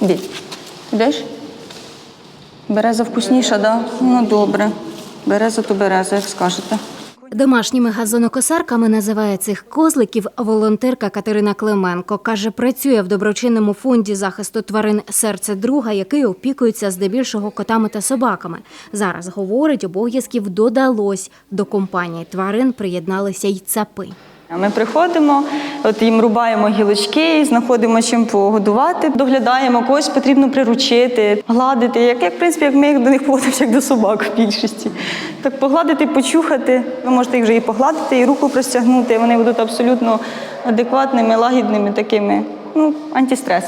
Іди. Йдеш? Береза вкусніша, так? Да? Ну добре. Береза то береза, як скажете. Домашніми газонокосарками називає цих козликів волонтерка Катерина Клименко. Каже, працює в доброчинному фонді захисту тварин серце друга, який опікується здебільшого котами та собаками. Зараз говорить, обов'язків додалось. До компанії тварин приєдналися й цапи. Ми приходимо, от їм рубаємо гілочки, знаходимо чим погодувати, доглядаємо, когось потрібно приручити, гладити, як, як в принципі, як ми до них поводимося, як до собак в більшості. Так погладити, почухати. Ви можете їх вже і погладити, і руку простягнути. Вони будуть абсолютно адекватними, лагідними такими. Ну, антистрес.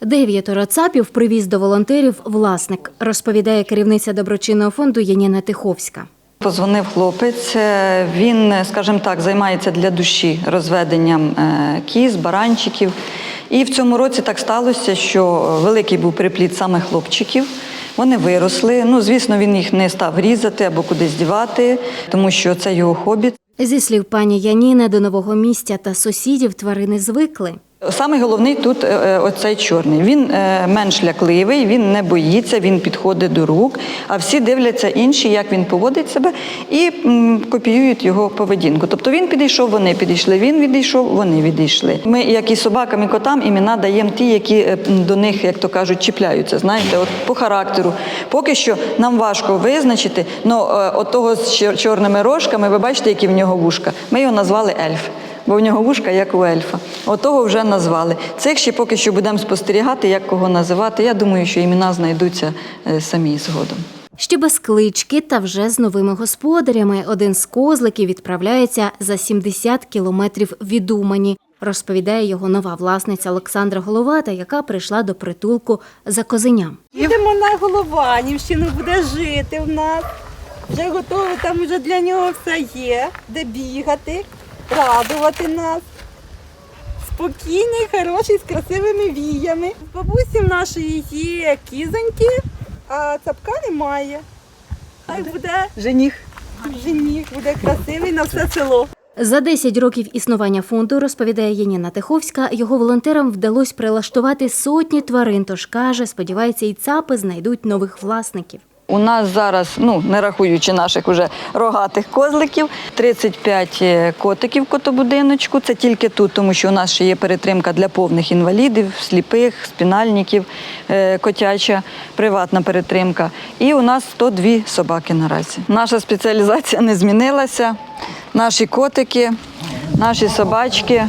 Дев'ятеро цапів привіз до волонтерів власник, розповідає керівниця доброчинного фонду Яніна Тиховська. Позвонив хлопець. е, Він, скажімо так, займається для душі розведенням е, кіз, баранчиків. І в цьому році так сталося, що великий був припліт саме хлопчиків. Вони виросли. Ну, звісно, він їх не став різати або кудись дівати, тому що це його хобі. Зі слів пані Яніни, до нового місця та сусідів тварини звикли. Саме головний тут е, е, оцей чорний. Він е, менш лякливий, він не боїться, він підходить до рук, а всі дивляться інші, як він поводить себе, і копіюють його поведінку. Тобто він підійшов, вони підійшли, він відійшов, вони відійшли. Ми, як і собакам, і котам, імена даємо ті, які до них, як то кажуть, чіпляються. Знаєте, от по характеру. Поки що нам важко визначити, але от того з чорними рожками, ви бачите, які в нього вушка. Ми його назвали ельф бо в нього вушка, як у ельфа. Отого вже назвали. Цих ще поки що будемо спостерігати, як кого називати. Я думаю, що імена знайдуться е, самі згодом. Ще без клички та вже з новими господарями. Один з козликів відправляється за 70 кілометрів від Умані. Розповідає його нова власниця Олександра Головата, яка прийшла до притулку за козеням. Їдемо на Голованівщину, буде жити в нас. Вже готове, там вже для нього все є, де бігати, радувати нас. Спокійний, хороший, з красивими віями. В бабусі в нашої є кізоньки, а цапка немає. Хай буде Жених. жених, буде красивий на все село. За 10 років існування фонду, розповідає Яніна Тиховська, його волонтерам вдалося прилаштувати сотні тварин, тож каже, сподівається, і цапи знайдуть нових власників. У нас зараз, ну не рахуючи наших уже рогатих козликів, 35 котиків в котобудиночку. Це тільки тут, тому що у нас ще є перетримка для повних інвалідів, сліпих, спінальників, е, котяча, приватна перетримка. І у нас 102 собаки наразі. Наша спеціалізація не змінилася. Наші котики, наші собачки.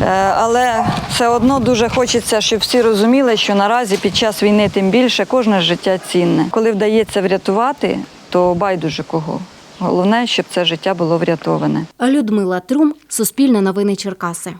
Е, Але все одно дуже хочеться, щоб всі розуміли, що наразі під час війни тим більше кожне життя цінне. Коли вдається врятувати, то байдуже кого. Головне, щоб це життя було врятоване. Людмила Трум, Суспільне новини Черкаси.